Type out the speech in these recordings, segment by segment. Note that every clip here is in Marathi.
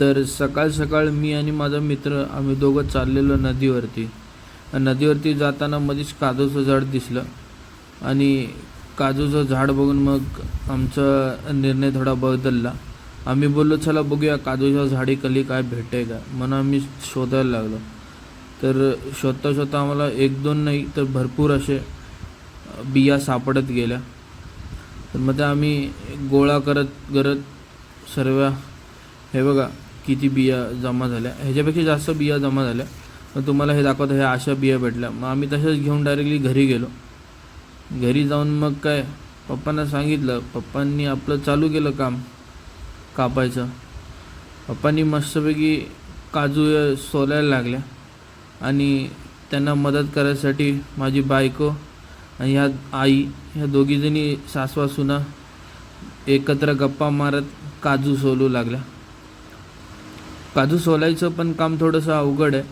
तर सकाळ सकाळ मी आणि माझा मित्र आम्ही दोघं चाललेलो नदीवरती. नदीवरती जाताना मध्येच काजूचं झाड दिसलं आणि काजूचं झाड बघून मग आमचा निर्णय थोडा बदलला. आम्ही बोललो चला बघूया काजूच्या झाडी कली काय भेटते का? म्हणून आम्ही शोधायला लागलो. तर शोधता शोधता आम्हाला एक दोन नाही तर भरपूर असे बिया सापडत गेल्या. तर मग त्या आम्ही गोळा करत करत सर्व हे बघा किती बिया जमा झाल्या. ह्याच्यापेक्षा जास्त बिया जमा झाल्या. मग तुम्हाला हे दाखवतं ह्या अशा बिया भेटल्या. मग आम्ही तशाच घेऊन डायरेक्टली घरी गेलो. घरी जाऊन मग काय? पप्पांना सांगितलं पप्पांनी आपलं चालू केलं काम कापायचं. पप्पांनी मस्तपैकी काजू सोलायला लागल्या आणि त्यांना मदत करायसाठी माझी बायको आणि ह्या आई ह्या दोघीजणी सासवा सुना एकत्र गप्पा मारत काजू सोलू लागल्या. काजू सोलायचं पण काम थोडंसं अवघड आहे.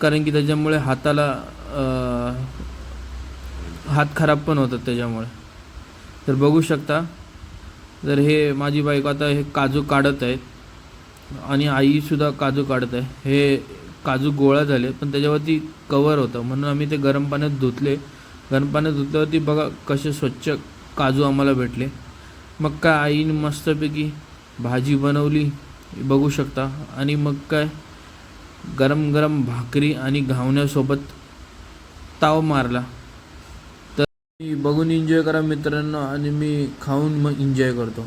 कारण की त्याच्यामुळे हाताला हात खराब पण होतात त्याच्यामुळे. तर बघू शकता. तर हे माझी बायको आता हे काजू काढत आहेत आणि आईसुद्धा काजू काढत आहे. हे काजू गोळा झाले पण त्याच्यावरती कवर होतं. म्हणून आम्ही ते गरम पाण्यात धुतले. गरम पाण्यात धुतल्यावरती बघा कसे स्वच्छ काजू आम्हाला भेटले. मग काय आईने मस्तपैकी भाजी बनवली. बघू शकता. आणि मग काय? गरम गरम भाकरी आणि घावण्यासोबत ताव मारला. तर मी बघून एन्जॉय करा मित्रांनो. आणि मी खाऊन मग एन्जॉय करतो.